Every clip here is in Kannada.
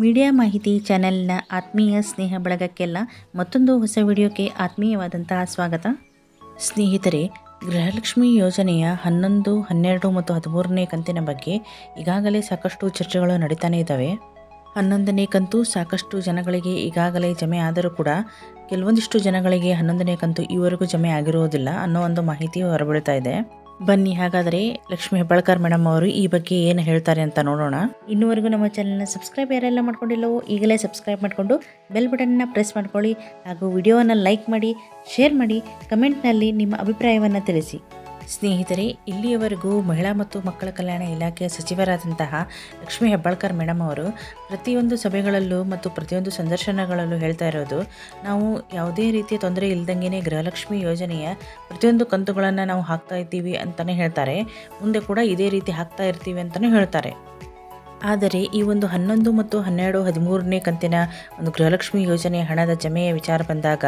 ಮೀಡಿಯಾ ಮಾಹಿತಿ ಚಾನೆಲ್ನ ಆತ್ಮೀಯ ಸ್ನೇಹ ಬಳಗಕ್ಕೆಲ್ಲ ಮತ್ತೊಂದು ಹೊಸ ವಿಡಿಯೋಕ್ಕೆ ಆತ್ಮೀಯವಾದಂತಹ ಸ್ವಾಗತ. ಸ್ನೇಹಿತರೆ, ಗೃಹಲಕ್ಷ್ಮಿ ಯೋಜನೆಯ ಹನ್ನೊಂದು, ಹನ್ನೆರಡು ಮತ್ತು ಹದಿಮೂರನೇ ಕಂತಿನ ಬಗ್ಗೆ ಈಗಾಗಲೇ ಸಾಕಷ್ಟು ಚರ್ಚೆಗಳು ನಡೀತಾನೆ ಇದ್ದಾವೆ. ಹನ್ನೊಂದನೇ ಕಂತು ಸಾಕಷ್ಟು ಜನಗಳಿಗೆ ಈಗಾಗಲೇ ಜಮೆ ಆದರೂ ಕೂಡ ಕೆಲವೊಂದಿಷ್ಟು ಜನಗಳಿಗೆ ಹನ್ನೊಂದನೇ ಕಂತು ಈವರೆಗೂ ಜಮೆ ಆಗಿರುವುದಿಲ್ಲ ಅನ್ನೋ ಒಂದು ಮಾಹಿತಿ ಹೊರಬೀಳ್ತಾ ಇದೆ. ಬನ್ನಿ, ಹಾಗಾದರೆ ಲಕ್ಷ್ಮಿ ಹೆಬ್ಬಾಳ್ಕರ್ ಮೇಡಮ್ ಅವರು ಈ ಬಗ್ಗೆ ಏನು ಹೇಳ್ತಾರೆ ಅಂತ ನೋಡೋಣ. ಇನ್ನುವರೆಗೂ ನಮ್ಮ ಚಾನಲ್ನ ಸಬ್ಸ್ಕ್ರೈಬ್ ಯಾರೆಲ್ಲ ಮಾಡ್ಕೊಂಡಿಲ್ಲವೋ, ಈಗಲೇ ಸಬ್ಸ್ಕ್ರೈಬ್ ಮಾಡಿಕೊಂಡು ಬೆಲ್ ಬಟನ್ನ ಪ್ರೆಸ್ ಮಾಡ್ಕೊಳ್ಳಿ ಹಾಗೂ ವಿಡಿಯೋವನ್ನು ಲೈಕ್ ಮಾಡಿ ಶೇರ್ ಮಾಡಿ ಕಮೆಂಟ್ನಲ್ಲಿ ನಿಮ್ಮ ಅಭಿಪ್ರಾಯವನ್ನು ತಿಳಿಸಿ. ಸ್ನೇಹಿತರೆ, ಇಲ್ಲಿಯವರೆಗೂ ಮಹಿಳಾ ಮತ್ತು ಮಕ್ಕಳ ಕಲ್ಯಾಣ ಇಲಾಖೆಯ ಸಚಿವರಾದಂತಹ ಲಕ್ಷ್ಮೀ ಹೆಬ್ಬಾಳ್ಕರ್ ಮೇಡಮ್ ಅವರು ಪ್ರತಿಯೊಂದು ಸಭೆಗಳಲ್ಲೂ ಮತ್ತು ಪ್ರತಿಯೊಂದು ಸಂದರ್ಶನಗಳಲ್ಲೂ ಹೇಳ್ತಾ ಇರೋದು, ನಾವು ಯಾವುದೇ ರೀತಿಯ ತೊಂದರೆ ಇಲ್ದಂಗೆ ಗೃಹಲಕ್ಷ್ಮಿ ಯೋಜನೆಯ ಪ್ರತಿಯೊಂದು ಕಂತುಗಳನ್ನು ನಾವು ಹಾಕ್ತಾ ಇದ್ದೀವಿ ಅಂತಲೇ ಹೇಳ್ತಾರೆ. ಮುಂದೆ ಕೂಡ ಇದೇ ರೀತಿ ಹಾಕ್ತಾ ಇರ್ತೀವಿ ಅಂತಲೂ ಹೇಳ್ತಾರೆ. ಆದರೆ ಈ ಒಂದು ಹನ್ನೊಂದು ಮತ್ತು ಹನ್ನೆರಡು ಹದಿಮೂರನೇ ಕಂತಿನ ಒಂದು ಗೃಹಲಕ್ಷ್ಮಿ ಯೋಜನೆ ಹಣದ ಜಮೆಯ ವಿಚಾರ ಬಂದಾಗ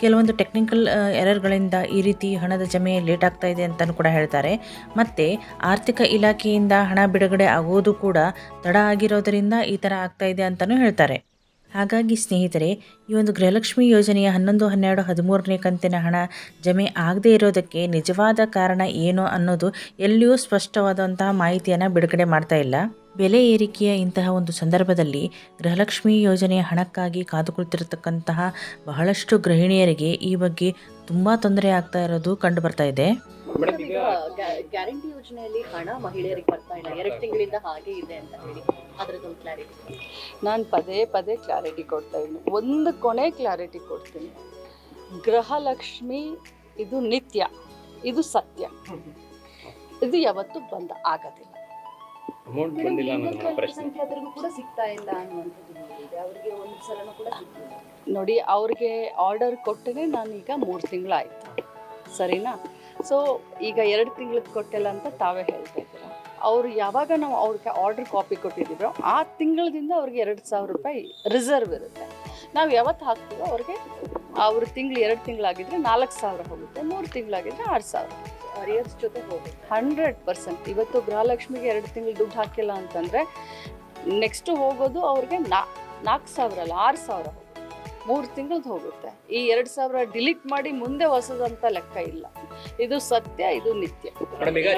ಕೆಲವೊಂದು ಟೆಕ್ನಿಕಲ್ ಎರರ್ಗಳಿಂದ ಈ ರೀತಿ ಹಣದ ಜಮೆ ಲೇಟ್ ಆಗ್ತಾ ಇದೆ ಅಂತಲೂ ಕೂಡ ಹೇಳ್ತಾರೆ. ಮತ್ತು ಆರ್ಥಿಕ ಇಲಾಖೆಯಿಂದ ಹಣ ಬಿಡುಗಡೆ ಆಗೋದು ಕೂಡ ತಡ ಆಗಿರೋದರಿಂದ ಈ ಥರ ಆಗ್ತಾ ಇದೆ ಅಂತಲೂ ಹೇಳ್ತಾರೆ. ಹಾಗಾಗಿ ಸ್ನೇಹಿತರೆ ಈ ಒಂದು ಗೃಹಲಕ್ಷ್ಮಿ ಯೋಜನೆಯ ಹನ್ನೊಂದು ಹನ್ನೆರಡು ಹದಿಮೂರನೇ ಕಂತಿನ ಹಣ ಜಮೆ ಆಗದೇ ಇರೋದಕ್ಕೆ ನಿಜವಾದ ಕಾರಣ ಏನು ಅನ್ನೋದು ಎಲ್ಲಿಯೂ ಸ್ಪಷ್ಟವಾದಂತಹ ಮಾಹಿತಿಯನ್ನು ಬಿಡುಗಡೆ ಮಾಡ್ತಾ ಇಲ್ಲ. ಬೆಲೆ ಏರಿಕೆಯ ಇಂತಹ ಒಂದು ಸಂದರ್ಭದಲ್ಲಿ ಗೃಹಲಕ್ಷ್ಮಿ ಯೋಜನೆಯ ಹಣಕ್ಕಾಗಿ ಕಾದು ಕುಳಿತಿರತಕ್ಕಂತಹ ಬಹಳಷ್ಟು ಗೃಹಿಣಿಯರಿಗೆ ಈ ಬಗ್ಗೆ ತುಂಬ ತೊಂದರೆ ಆಗ್ತಾ ಇರೋದು ಕಂಡು ಬರ್ತಾ ಇದೆ. ಗ್ಯಾರಂಟಿ ಯೋಜನೆಯಲ್ಲಿ ಹಣ ಮಹಿಳೆಯರಿಗೆ ಬರ್ತಾ ಇಲ್ಲ. ಎರಡು ತಿಂಗಳಿಂದ ಹಾಗೆ ಇದೆ ಅಂತ ಹೇಳಿ. ಅದ್ರದ್ದೊಂದು ಕ್ಲಾರಿಟಿ ನಾನು ಪದೇ ಪದೇ ಕ್ಲಾರಿಟಿ ಕೊಡ್ತಾ ಇದ್ದೀನಿ. ಒಂದು ಕೊನೆ ಕ್ಲಾರಿಟಿ ಕೊಡ್ತೀನಿ. ಗೃಹಲಕ್ಷ್ಮಿ ಇದು ನಿತ್ಯ ಇದು ಸತ್ಯ. ಇದು ಯಾವತ್ತೂ ಬಂದ ಆಗೋದಿಲ್ಲ. ಅಮೌಂಟ್ ಬಂದಿಲ್ಲ ಅನ್ನೋದು ಪ್ರಶ್ನೆ. ಸಂಖ್ಯಾತರಿಗೂ ಕೂಡ ಸಿಗ್ತಾ ಇಲ್ಲ ಅನ್ನುವಂಥದ್ದು ನೋಡಿದೆ ಅವರಿಗೆ ಒಂದು ಸಲನೂ ಕೂಡ ಸಿಗ್ತಿಲ್ಲ. ನೋಡಿ ಅವ್ರಿಗೆ ಆರ್ಡರ್ ಕೊಟ್ಟರೆ ನಾನೀಗ ಮೂರು ತಿಂಗಳಾಯ್ತು. ಸರಿನಾ? ಸೊ ಈಗ ಎರಡು ತಿಂಗಳಿಗೆ ಕೊಟ್ಟಿಲ್ಲ ಅಂತ ತಾವೇ ಹೇಳ್ತಾ ಇದ್ದೀರಾ. ಅವ್ರು ಯಾವಾಗ ನಾವು ಅವ್ರಿಗೆ ಆರ್ಡರ್ ಕಾಪಿ ಕೊಟ್ಟಿದ್ದೀವೋ ಆ ತಿಂಗಳದಿಂದ ಅವ್ರಿಗೆ ಎರಡು ಸಾವಿರ ರೂಪಾಯಿ ರಿಸರ್ವ್ ಇರುತ್ತೆ. ನಾವು ಯಾವತ್ತು ಹಾಕ್ತೀವೋ ಅವ್ರಿಗೆ ಅವ್ರ ತಿಂಗಳು ಎರಡು ತಿಂಗಳಾಗಿದ್ರೆ ನಾಲ್ಕು ಸಾವಿರ ಹೋಗುತ್ತೆ ಮೂರು ತಿಂಗಳಾಗಿದ್ರೆ ಆರು ಸಾವಿರ ಅರಿಯರ್ಸ್ ಜೊತೆ ಹೋಗುತ್ತೆ. Hundred percent. ಇವತ್ತು ಗೃಹಲಕ್ಷ್ಮಿಗೆ ಎರಡು ತಿಂಗಳು ದುಡ್ಡು ಹಾಕಿಲ್ಲ ಅಂತಂದರೆ ನೆಕ್ಸ್ಟ್ ಹೋಗೋದು ಅವ್ರಿಗೆ ನಾ ನಾಲ್ಕು ಸಾವಿರ ಅಲ್ಲ ಆರು ಸಾವಿರ ಮೂರು ತಿಂಗಳದ್ದು ಹೋಗುತ್ತೆ. ಈ ಎರಡು ಸಾವಿರ ಡಿಲೀಟ್ ಮಾಡಿ ಮುಂದೆ ಹೊಸದಂತ ಲೆಕ್ಕ ಇಲ್ಲ. ಇದು ಸತ್ಯ ಇದು ನಿತ್ಯ. ಮೇಡಮ್ ಈಗ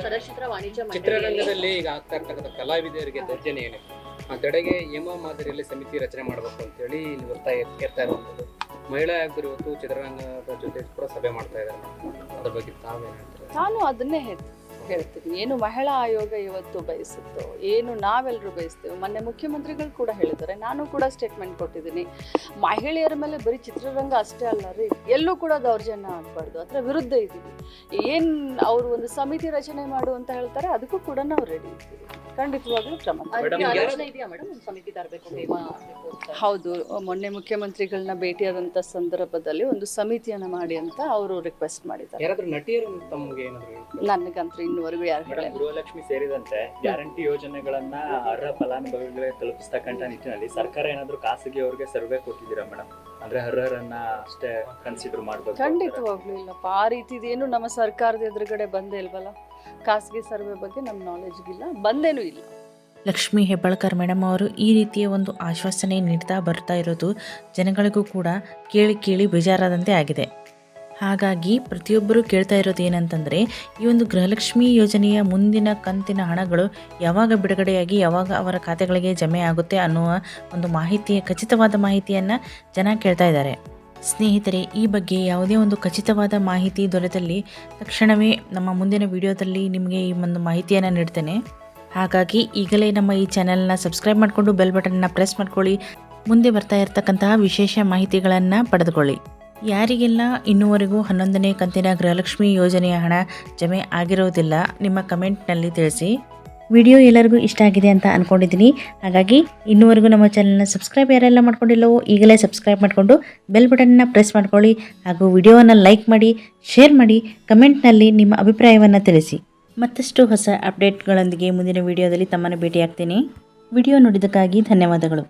ಚಲನಚಿತ್ರ ವಾಣಿಜ್ಯ ಚಿತ್ರರಂಗದಲ್ಲಿ ಈಗ ಆಗ್ತಾ ಇರ್ತಕ್ಕಂಥ ಕಲಾವಿದರಿಗೆ ದರ್ಜನೆ ಏನೇ ಆ ತಡೆಗೆ ಯಮ ಮಾದರಿಯಲ್ಲಿ ಸಮಿತಿ ರಚನೆ ಮಾಡಬೇಕು ಅಂತೇಳಿ ಇಲ್ಲಿ ಒತ್ತಾಯ ಇರ್ತಾ ಇರುವಂಥದ್ದು. ಮಹಿಳಾ ಆಯುಕ್ತರು ಇವತ್ತು ಚಿತ್ರರಂಗದ ಜೊತೆ ಕೂಡ ಸಭೆ ಮಾಡ್ತಾ ಇದ್ದಾರೆ. ಅದ್ರ ಬಗ್ಗೆ ತಾವೇನು ಹೇಳ್ತಾರೆ? ನಾನು ಅದನ್ನೇ ಹೇಳ್- ಹೇಳ್ತೀನಿ ಏನು ಮಹಿಳಾ ಆಯೋಗ ಇವತ್ತು ಬಯಸುತ್ತೋ, ಏನು ನಾವೆಲ್ಲರೂ ಬಯಸ್ತೇವೆ, ಮೊನ್ನೆ ಮುಖ್ಯಮಂತ್ರಿಗಳು ಕೂಡ ಹೇಳಿದ್ದಾರೆ. ನಾನು ಕೂಡ ಸ್ಟೇಟ್ಮೆಂಟ್ ಕೊಟ್ಟಿದ್ದೀನಿ. ಮಹಿಳೆಯರ ಮೇಲೆ ಬರೀ ಚಿತ್ರರಂಗ ಅಷ್ಟೇ ಅಲ್ಲ ರೀ, ಎಲ್ಲೂ ಕೂಡ ದೌರ್ಜನ್ಯ ಆಗಬಾರ್ದು. ಅದರ ವಿರುದ್ಧ ಇದ್ದೀವಿ ಏನು ಅವರು ಒಂದು ಸಮಿತಿ ರಚನೆ ಮಾಡು ಅಂತ ಹೇಳ್ತಾರೆ, ಅದಕ್ಕೂ ಕೂಡ ನಾವು ರೆಡಿ ಇದ್ದೀವಿ. ಖಂಡಿತವಾಗ್ಲೂ ಕ್ರಮ. ಹೌದು ಮೊನ್ನೆ ಮುಖ್ಯಮಂತ್ರಿಗಳನ್ನ ಭೇಟಿಯಾದಂತ ಸಂದರ್ಭದಲ್ಲಿ ಒಂದು ಸಮಿತಿಯನ್ನ ಮಾಡಿ ಅಂತ ಅವರು ರಿಕ್ವೆಸ್ಟ್ ಮಾಡಿದ್ದಾರೆ. ಯಾರಾದ್ರೂ ನಟಿಯರು ತಮಗೆ ಏನಾದ್ರು ಹೇಳ್ತಾರೆ? ನನಗಂತೂ ಇನ್ನುವರೆಗೂ ಯಾರು ಗೃಹಲಕ್ಷ್ಮಿ ಸೇರಿದಂತೆ ಗ್ಯಾರಂಟಿ ಯೋಜನೆಗಳನ್ನ ಅರ್ಹ ಫಲಾನುಭವಿಗಳಿಗೆ ತಲುಪಿಸ್ತಕ್ಕಂತ ನಿಟ್ಟಿನಲ್ಲಿ ಸರ್ಕಾರ ಏನಾದ್ರೂ ಖಾಸಗಿ ಅವ್ರಿಗೆ ಸರ್ವೆ ಕೊಟ್ಟಿದ್ದೀರಾ ಮೇಡಮ್? ಅಂದ್ರೆ ಅರ್ಹರನ್ನ ಅಷ್ಟೇ ಕನ್ಸಿಡರ್ ಮಾಡ್ಬೇಕು ಖಂಡಿತವಾಗ್ಲೂ ಇಲ್ಲಪ್ಪ. ಆ ರೀತಿದೇನು ನಮ್ಮ ಸರ್ಕಾರದ ಎದುರುಗಡೆ ಬಂದೇ ಇಲ್ವಲ್ಲ? ಖಾಸಗಿ ಸರ್ವೆ ಬಗ್ಗೆ ನಮ್ಮ ನಾಲೆಜ್ಗಿಲ್ಲ ಬಂದೇನೂ ಇಲ್ಲ. ಲಕ್ಷ್ಮೀ ಹೆಬ್ಬಾಳ್ಕರ್ ಮೇಡಮ್ ಅವರು ಈ ರೀತಿಯ ಒಂದು ಆಶ್ವಾಸನೆ ನೀಡ್ತಾ ಬರ್ತಾ ಇರೋದು ಜನಗಳಿಗೂ ಕೂಡ ಕೇಳಿ ಕೇಳಿ ಬೇಜಾರಾದಂತೆ ಆಗಿದೆ. ಹಾಗಾಗಿ ಪ್ರತಿಯೊಬ್ಬರು ಕೇಳ್ತಾ ಇರೋದು ಏನಂತಂದರೆ, ಈ ಒಂದು ಗೃಹಲಕ್ಷ್ಮಿ ಯೋಜನೆಯ ಮುಂದಿನ ಕಂತಿನ ಹಣಗಳು ಯಾವಾಗ ಬಿಡುಗಡೆಯಾಗಿ ಯಾವಾಗ ಅವರ ಖಾತೆಗಳಿಗೆ ಜಮೆ ಆಗುತ್ತೆ ಅನ್ನುವ ಒಂದು ಮಾಹಿತಿ ಖಚಿತವಾದ ಮಾಹಿತಿಯನ್ನು ಜನ ಕೇಳ್ತಾ ಇದ್ದಾರೆ. ಸ್ನೇಹಿತರೆ, ಈ ಬಗ್ಗೆ ಯಾವುದೇ ಒಂದು ಖಚಿತವಾದ ಮಾಹಿತಿ ದೊರೆತಲ್ಲಿ ತಕ್ಷಣವೇ ನಮ್ಮ ಮುಂದಿನ ವಿಡಿಯೋದಲ್ಲಿ ನಿಮಗೆ ಈ ಒಂದು ಮಾಹಿತಿಯನ್ನು ನೀಡ್ತೇನೆ. ಹಾಗಾಗಿ ಈಗಲೇ ನಮ್ಮ ಈ ಚಾನೆಲ್ನ ಸಬ್ಸ್ಕ್ರೈಬ್ ಮಾಡಿಕೊಂಡು ಬೆಲ್ ಬಟನ್ನ ಪ್ರೆಸ್ ಮಾಡ್ಕೊಳ್ಳಿ. ಮುಂದೆ ಬರ್ತಾ ಇರತಕ್ಕಂತಹ ವಿಶೇಷ ಮಾಹಿತಿಗಳನ್ನು ಪಡೆದುಕೊಳ್ಳಿ. ಯಾರಿಗೆಲ್ಲ ಇನ್ನುವರೆಗೂ ಹನ್ನೊಂದನೇ ಕಂತಿನ ಗೃಹಲಕ್ಷ್ಮಿ ಯೋಜನೆಯ ಹಣ ಜಮೆ ಆಗಿರೋದಿಲ್ಲ, ನಿಮ್ಮ ಕಮೆಂಟ್ನಲ್ಲಿ ತಿಳಿಸಿ. ವಿಡಿಯೋ ಎಲ್ಲರಿಗೂ ಇಷ್ಟ ಆಗಿದೆ ಅಂತ ಅಂದ್ಕೊಂಡಿದ್ದೀನಿ ಹಾಗಾಗಿ ಇನ್ನುವರೆಗೂ ನಮ್ಮ ಚಾನಲ್ನ ಸಬ್ಸ್ಕ್ರೈಬ್ ಯಾರೆಲ್ಲ ಮಾಡ್ಕೊಂಡಿಲ್ಲವೋ ಈಗಲೇ ಸಬ್ಸ್ಕ್ರೈಬ್ ಮಾಡಿಕೊಂಡು ಬೆಲ್ ಬಟನ್ನ ಪ್ರೆಸ್ ಮಾಡ್ಕೊಳ್ಳಿ ಹಾಗೂ ವಿಡಿಯೋವನ್ನು ಲೈಕ್ ಮಾಡಿ ಶೇರ್ ಮಾಡಿ ಕಮೆಂಟ್ನಲ್ಲಿ ನಿಮ್ಮ ಅಭಿಪ್ರಾಯವನ್ನು ತಿಳಿಸಿ. ಮತ್ತಷ್ಟು ಹೊಸ ಅಪ್ಡೇಟ್ಗಳೊಂದಿಗೆ ಮುಂದಿನ ವಿಡಿಯೋದಲ್ಲಿ ತಮ್ಮನ್ನು ಭೇಟಿಯಾಗ್ತೀನಿ. ವಿಡಿಯೋ ನೋಡಿದ್ದಕ್ಕಾಗಿ ಧನ್ಯವಾದಗಳು.